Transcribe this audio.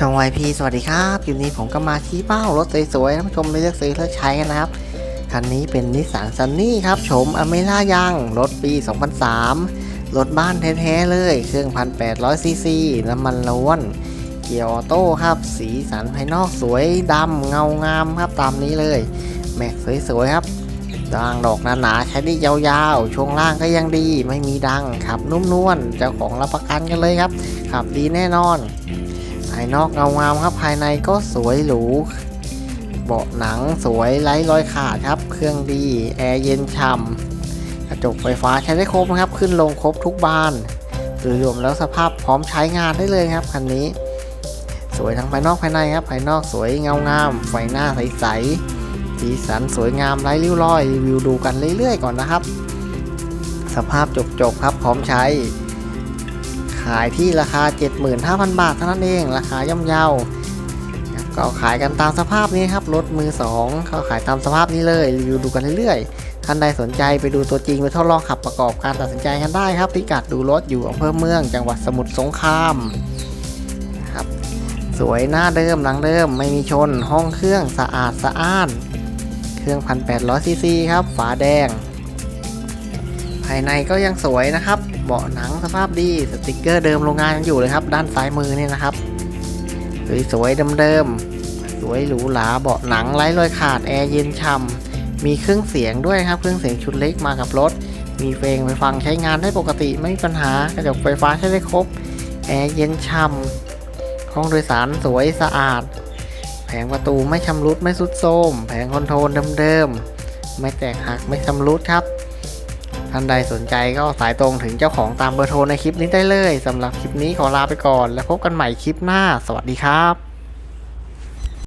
ช่องวายพีสวัสดีครับคลิปนี้ผมก็มาชี้เป้ารถสวยๆท่านผู้ชมไปเลือกซื้อเลือกใช้กันนะครับ คันนี้เป็นนิสสันซันนี่ครับโฉมอเมร่ายังรถปี 2003 รถบ้านแท้ๆเลย เครื่อง 1,800ซีซีน้ำมันล้วน เกียร์ออโต้ครับ สีสันภายนอกสวยดำเงางามครับตามนี้เลย แม็กสวยๆครับดางดอกหนาๆใช้ได้ยาวๆ ช่วงล่างก็ยังดี ไม่มีดังขับนุ่มนวลเจ้าของรับประกันกันเลยครับขับดีแน่นอนายนอกเงางามครับภายในก็สวยหรู เบาะหนังสวยไร้รอยขาดครับ เครื่องดีแอร์เย็นฉ่ำกระจกไฟฟ้าใช้ได้ครบนะครับ ขึ้นลงครบทุกบานโดยรวมแล้วสภาพพร้อมใช้งานได้เลยครับคันนี้ สวยทั้งภายนอกภายในครับ ภายนอกสวยเงางามไฟหน้าใสๆสีสันสวยงามไร้ริ้วรอยรีวิวดูกันเรื่อยๆก่อนนะครับ สภาพจบๆครับพร้อมใช้ ขายที่ราคา 75,000 บาทเท่านั้นเอง ราคาย่อมเยาก็ขายกันตามสภาพนี้ครับรถมือ2เขาขายตามสภาพนี้เลยรีวิวดูกันเรื่อยๆท่านใดสนใจไปดูตัวจริงไปทดลองขับประกอบการตัดสินใจกันได้ครับพิกัดดูรถอยู่อำเภอเมือง จังหวัดสมุทรสงครามครับสวยหน้าเดิมหลังเดิมไม่มีชนห้องเครื่องสะอาดสะอ้าน เครื่อง 1,800ซีซีครับฝาแดง ภายในก็ยังสวยนะครับ เบาะหนังสภาพดีสติกเกอร์เดิมโรงงานยังอยู่เลยครับ ด้านซ้ายมือเนี่ยนะครับ สวยๆเดิมๆสวยหรูหราเบาะหนังไร้รอยขาดแอร์เย็นฉ่ำมีเครื่องเสียงด้วยครับ เครื่องเสียงชุดเล็กมากับรถ มีเพลงไปฟังใช้งานได้ปกติไม่มีปัญหากระจกไฟฟ้าใช้ได้ครบแอร์เย็นฉ่ำห้องโดยสารสวยสะอาด แผงประตูไม่ชำรุดไม่สุดโทรมแผงคอนโทรลเดิมๆไม่แตกหักไม่ชำรุดครับ ท่านใดสนใจก็สายตรงถึงเจ้าของตามเบอร์โทรในคลิปนี้ได้เลยสำหรับคลิปนี้ขอลาไปก่อน แล้วพบกันใหม่คลิปหน้า สวัสดีครับ